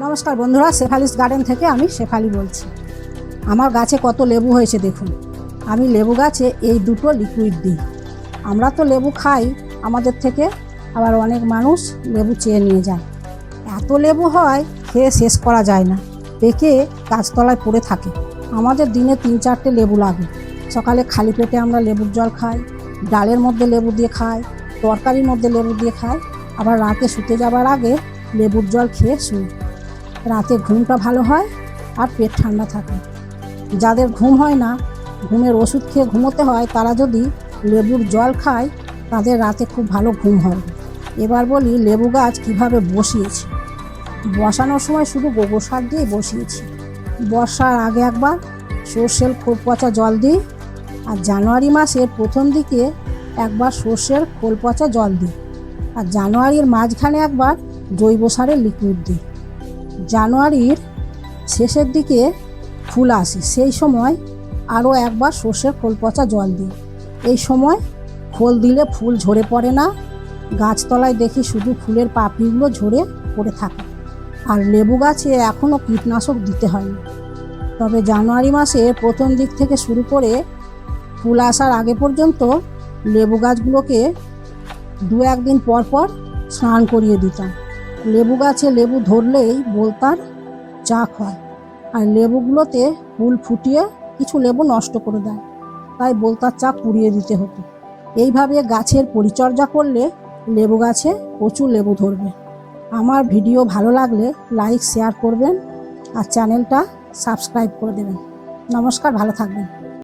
নমস্কার বন্ধুরা, শেফালিস গার্ডেন থেকে আমি শেফালি বলছি। আমার গাছে কত লেবু হয়েছে দেখুন। আমি লেবু গাছে এই দুটো লিকুইড দিই। আমরা তো লেবু খাই, আমাদের থেকে আবার অনেক মানুষ লেবু চেয়ে নিয়ে যায়। এত লেবু হয়, খেয়ে শেষ করা যায় না। পেকে গাছতলায় পড়ে থাকে। আমাদের দিনে তিন চারটে লেবু লাগে। সকালে খালি পেটে আমরা লেবুর জল খাই, ডালের মধ্যে লেবু দিয়ে খাই, তরকারির মধ্যে লেবু দিয়ে খাই, আবার রাতে শুতে যাবার আগে লেবুর জল খেয়ে শুই। রাতে ঘুমটা ভালো হয় আর পেট ঠান্ডা থাকে। যাদের ঘুম হয় না, ঘুমের ওষুধ খেয়ে ঘুমোতে হয়, তারা যদি লেবুর জল খায়, তাদের রাতে খুব ভালো ঘুম হবে। এবার বলি লেবু গাছ কীভাবে বসিয়েছি? বসানোর সময় শুধু গোবর সার দিয়ে বসিয়েছি। বর্ষার আগে একবার সর্ষের খোল পচা জল দিই আর জানুয়ারি মাসের প্রথম দিকে একবার সর্ষের খোল পচা জল দিই। আর জানুয়ারির মাঝখানে একবার জৈব সারের লিকুইড দিই। জানুয়ারির শেষের দিকে ফুল আসে। সেই সময় আরও একবার সর্ষের খোল পচা জল দিই। এই সময় খোল দিলে ফুল ঝরে পড়ে না। গাছতলায় দেখি শুধু ফুলের পাপড়িগুলো ঝরে পড়ে থাকে। আর লেবু গাছে এখনও কীটনাশক দিতে হয়নি। তবে জানুয়ারি মাসে প্রথম দিক থেকে শুরু করে ফুল আসার আগে পর্যন্ত লেবু গাছগুলোকে দু একদিন পর পর স্নান করিয়ে দিতাম। লেবু গাছে লেবু ধরলেই বলতার চাক হয়। আর লেবুগুলোতে ফুল ফুটিয়ে কিছু লেবু নষ্ট করে দেয়। তাই বলতার চাক পুড়িয়ে দিতে হতো। এইভাবে গাছের পরিচর্যা করলে লেবু গাছে প্রচুর লেবু ধরবে। আমার ভিডিও ভালো লাগলে লাইক, শেয়ার করবেন আর চ্যানেলটা সাবস্ক্রাইব করে দেবেন। নমস্কার, ভালো থাকবেন।